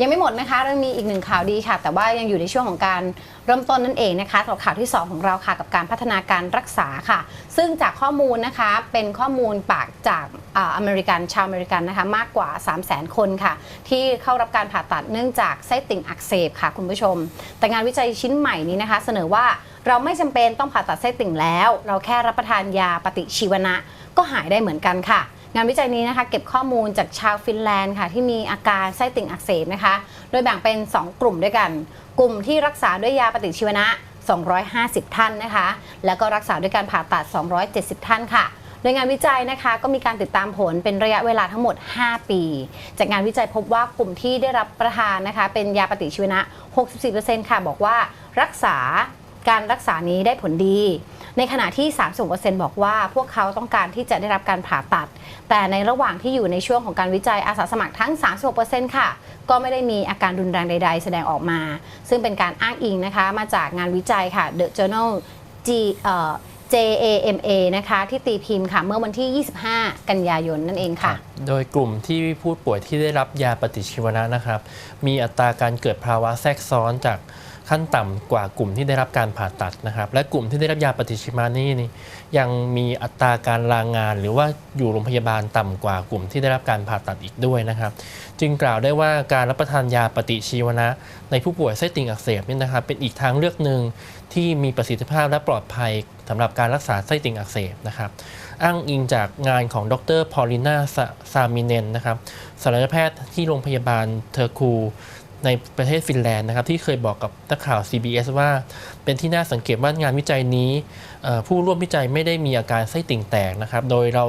ยังไม่หมดนะคะเรามีอีกหนึ่งข่าวดีค่ะ แต่ว่ายังอยู่ในช่วงของการเริ่มต้นนั่นเองนะคะสำหรับข่าวที่ 2 ของเราค่ะ กับการพัฒนาการรักษาค่ะ ซึ่งจากข้อมูลนะคะเป็นข้อมูลปากจากอเมริกันชาวอเมริกันนะคะมากกว่า 3 0 0 0 0 0 คนค่ะ ที่เข้ารับการผ่าตัดเนื่องจากไส้ติ่งอักเสบค่ะคุณผู้ชม แต่งานวิจัยชิ้นใหม่นี้นะคะ เสนอว่าเราไม่จำเป็นต้องผ่าตัดไส้ติ่งแล้ว เราแค่รับประทานยาปฏิชีวนะก็หายได้เหมือนกันค่ะ งานวิจัยนี้นะคะเก็บข้อมูลจากชาวฟินแลนด์ค่ะที่มีอาการไส้ติ่งอักเสบนะคะ โดยแบ่งเป็น 2 กลุ่มด้วยกัน กลุ่มที่รักษาด้วยยาปฏิชีวนะ 250 ท่านนะคะ แล้วก็รักษาด้วยการผ่าตัด 270 ท่านค่ะโดยงานวิจัยนะคะก็มีการติดตามผลเป็นระยะเวลาทั้งหมด 5 ปี จากงานวิจัยพบว่ากลุ่มที่ได้รับประทานนะคะเป็นยาปฏิชีวนะ 64%ค่ะ บอกว่ารักษาการรักษานี้ได้ผลดี ในขณะที่ 30%บอกว่าพวกเขาต้องการที่จะได้รับการผ่าตัด แต่ในระหว่างที่อยู่ในช่วงของการวิจัยอาสาสมัครทั้ง 36%ค่ะ ก็ไม่ได้มีอาการรุนแรงใด ๆ แสดงออกมา ซึ่งเป็นการอ้างอิงนะคะมาจากงานวิจัยค่ะ The Journal G เอ่อ JAMA นะคะที่ตีพิมพ์ค่ะ เมื่อวันที่ 25 กันยายนนั่นเองค่ะ โดยกลุ่มที่ผู้ป่วยที่ได้รับยาปฏิชีวนะนะครับ มีอัตราการเกิดภาวะแทรกซ้อนจาก ขั้นต่ำกว่ากลุ่มที่ได้รับการผ่าตัดนะครับ และกลุ่มที่ได้รับยาปฏิชีวนะนี่นี่ยังมีอัตราการลางงาน หรือว่าอยู่โรงพยาบาลต่ำกว่ากลุ่มที่ได้รับการผ่าตัดอีกด้วยนะครับ จึงกล่าวได้ว่าการรับประทานยาปฏิชีวนะ ในผู้ป่วยไส้ติ่งอักเสบนี่นะครับ เป็นอีกทางเลือกหนึ่งที่มีประสิทธิภาพและปลอดภัยสำหรับการรักษาไส้ติ่งอักเสบนะครับอ้างอิงจากงานของดรพอลิน่าซามิเนนนะครับศัลยแพทย์ที่โรงพยาบาลเทอร์คู ในประเทศฟินแลนด์นะครับที่เคยบอกกับนักข่าว CBS ว่า เป็นที่น่าสังเกตว่างานวิจัยนี้ ผู้ร่วมวิจัยไม่ได้มีอาการไส้ติ่งแตกนะครับโดยเรา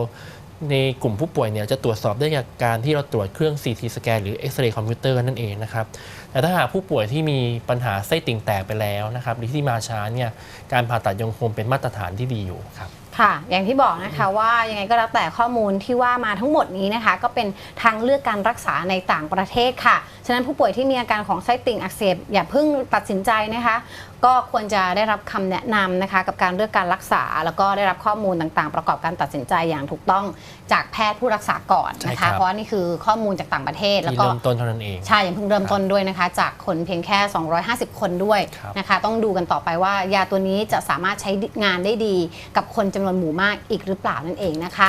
ในกลุ่มผู้ป่วยเนี่ยจะตรวจสอบได้จากการที่เราตรวจเครื่อง CT สแกนหรือเอ็กซเรย์คอมพิวเตอร์นั่นเองนะครับแต่ถ้าหากผู้ป่วยที่มีปัญหาไส้ติ่งแตกไปแล้วนะครับหรือที่มาช้าเนี่ยการผ่าตัดยังคงเป็นมาตรฐานที่ดีอยู่ครับ ค่ะ อย่างที่บอกนะคะว่ายังไงก็แล้วแต่ข้อมูลที่ว่ามาทั้งหมดนี้นะคะ ก็เป็นทางเลือกการรักษาในต่างประเทศค่ะ ฉะนั้นผู้ป่วยที่มีอาการของไส้ติ่งอักเสบอย่าเพิ่งตัดสินใจนะคะ ก็ควรจะได้รับคำแนะนำนะคะ กับการเลือกการรักษา แล้วก็ได้รับข้อมูลต่างๆ ประกอบการตัดสินใจอย่างถูกต้องจากแพทย์ผู้รักษาก่อนนะใช่ครัคะบเพราะว่านี่คือข้อมูลจากต่างประเทศ แล้วที่ก็เริ่มต้นเท่านั้นเองใช่ยังเพิ่งเริ่มต้นด้วยนะคะ จากคนเพียงแค่ 250 คนด้วยครับนะคะ ต้องดูกันต่อไปว่ายาตัวนี้จะสามารถใช้งานได้ดีกับคนจำนวนหมู่มากอีกหรือเปล่านั่นเองนะคะ